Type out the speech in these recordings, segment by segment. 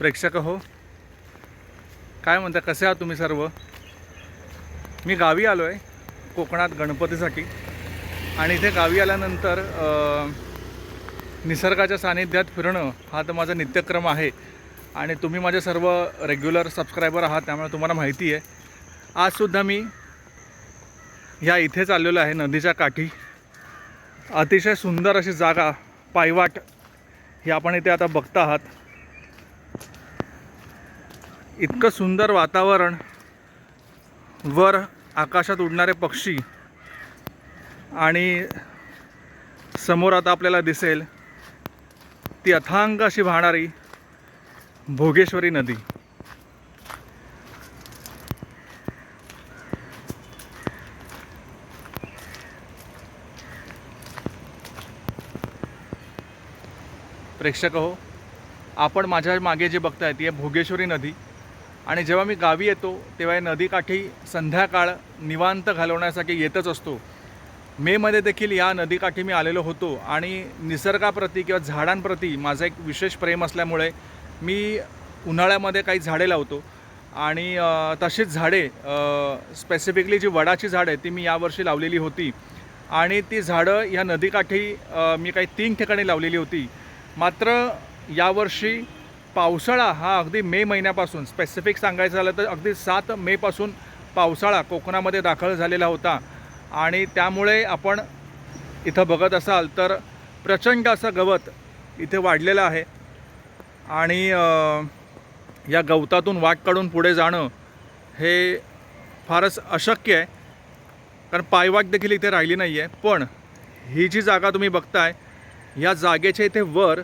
प्रेक्षक हो. काय म्हणता कसे आहात तुम्ही सर्व? मी गावी आलो आहे कोकणात गणपतीसाठी. आणि इथे गावी आल्यानंतर निसर्गाच्या सानिध्यात फिरणं हा तर माझा नित्यक्रम आहे. आणि तुम्ही माझे सर्व रेग्युलर सबस्क्रायबर आहात त्यामुळे तुम्हाला माहिती आहे. आजसुद्धा मी ह्या इथेच आलेलो आहे नदीच्या काठी. अतिशय सुंदर अशी जागा पायवाट ही आपण इथे आता बघता आहात. इतकं सुंदर वातावरण वर आकाशात उडणारे पक्षी आणि समोर आता आपल्याला दिसेल ती अथांग अशी वाहणारी भोगेश्वरी नदी. प्रेक्षक हो आपण माझ्या मागे जे बघताय ती आहे भोगेश्वरी नदी. आणि जेव्हा मी गावी येतो तेव्हा या नदीकाठी संध्याकाळ निवांत घालवण्यासाठी येतच असतो. मेमध्ये देखील या नदीकाठी मी आलेलो होतो आणि निसर्गाप्रती किंवा झाडांप्रती माझं एक विशेष प्रेम असल्यामुळे मी उन्हाळ्यामध्ये काही झाडे लावतो. आणि तशीच झाडे स्पेसिफिकली जी वडाची झाडं ती मी यावर्षी लावलेली होती. आणि ती झाडं ह्या नदीकाठी मी काही तीन ठिकाणी लावलेली होती. मात्र यावर्षी पावसाळा हा अगदी मे महिन्यापासून स्पेसिफिक सांगायचं झालं तर अगदी सात मेपासून पावसाळा कोकणामध्ये दाखल झालेला होता. आणि त्यामुळे आपण इथं बघत असाल तर प्रचंड असं गवत इथे वाढलेलं आहे. आणि या गवतातून वाट काढून पुढे जाणं हे फारच अशक्य आहे. कारण पायवाट देखील इथे राहिली नाही आहे पण ही जी जागा तुम्ही बघताय या जागेच्या इथे वर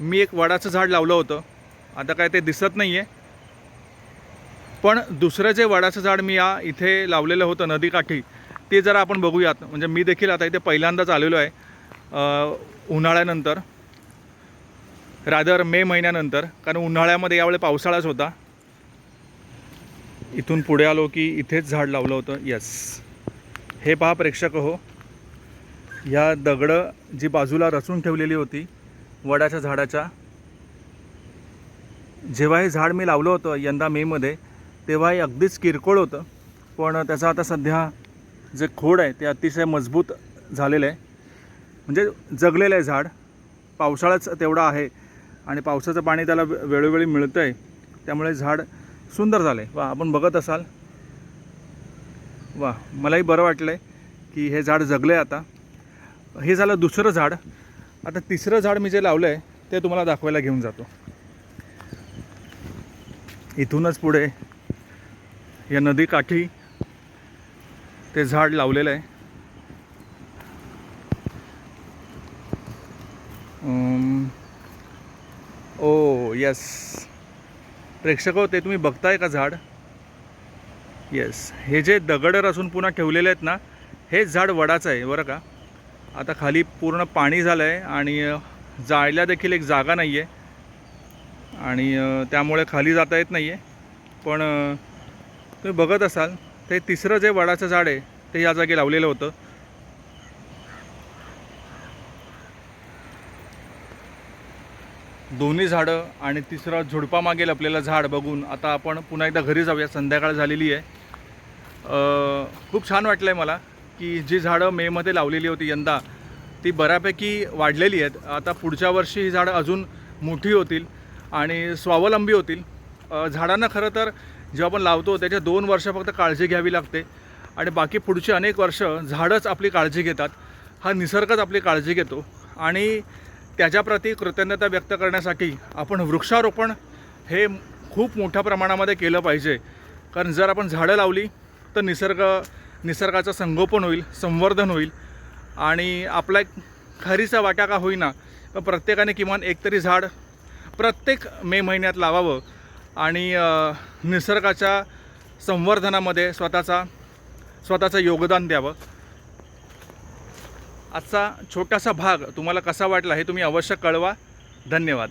मी एक वडाचं झाड लावलं होतं. आता काय ते दिसत नाही आहे पण दुसरं जे वडाचं झाड मी या इथे लावलेलं होतं नदीकाठी ते जरा आपण बघूयात. म्हणजे मी देखील आता इथे पहिल्यांदाच आलेलो आहे उन्हाळ्यानंतर. रादर मे महिन्यानंतर कारण उन्हाळ्यामध्ये यावेळी पावसाळाच होता. इथून पुढे आलो की इथेच झाड लावलं होतं. यस हे पहा प्रेक्षक हो. ह्या दगडं जी बाजूला रचून ठेवलेली होती वडाच्या झाडाच्या जेव्हा हे झाड मी लावलं होतं यंदा मेमध्ये तेव्हा हे अगदीच किरकोळ होतं. पण त्याचं आता सध्या जे खोड आहे ते अतिशय मजबूत झालेलं आहे. म्हणजे जगलेलं आहे झाड. पावसाळाच तेवढा आहे आणि पावसाचं पाणी त्याला वेळोवेळी मिळतं आहे त्यामुळे झाड सुंदर झालं आहे वा आपण बघत असाल. वा मलाही बरं वाटलं आहे की हे झाड जगलं आहे आता. हे झालं दुसरं झाड. आता तिसरं झाड मी जे लावलं आहे ते तुम्हाला दाखवायला घेऊन जातो. इथूनच पुढे या नदीकाठी ते झाड लावलेलं आहे. ओ यस प्रेक्षक हो ते तुम्ही बघताय का झाड? येस हे जे दगड असून पुन्हा ठेवलेले आहेत ना हेच झाड वडाचं आहे बरं का? आता खाली पूर्ण पाणी झालं आहे आणि जाळल्या जायला देखील एक जागा नाही आहे आणि त्यामुळे खाली जाता येत नाही आहे पण तुम्ही बघत असाल ते तिसरं जे वडाचं झाड आहे ते या जागी लावलेलं होतं. दोन्ही झाडं आणि तिसरं झुडपामागे लपलेलं झाड बघून आता आपण पुन्हा एकदा घरी जाऊया. संध्याकाळ झालेली आहे. खूप छान वाटलं आहे मला की जी झाडं मेमध्ये लावलेली होती यंदा ती बऱ्यापैकी वाढलेली आहेत. आता पुढच्या वर्षी ही झाडं अजून मोठी होतील. आणि स्वावलंबी होतील. झाडांना खरं तर जेव्हा आपण लावतो त्याच्या दोन वर्ष फक्त काळजी घ्यावी लागते. आणि बाकी पुढची अनेक वर्ष झाडंच आपली काळजी घेतात. हा निसर्गच आपली काळजी घेतो. आणि त्याच्याप्रती कृतज्ञता व्यक्त करण्यासाठी आपण वृक्षारोपण हे खूप मोठ्या प्रमाणामध्ये केलं पाहिजे. कारण जर आपण झाडं लावली तर निसर्ग निसर्गाचं संगोपन होईल संवर्धन होईल. आणि आपला एक खरीचा वाटा का होईना पण प्रत्येकाने किमान एक तरी झाड प्रत्येक मे महिन्यात लावावं आणि निसर्गाच्या संवर्धनामध्ये स्वतःचा स्वतःचं योगदान द्यावं. आजचा छोटासा भाग तुम्हाला कसा वाटला हे तुम्ही अवश्य कळवा. धन्यवाद.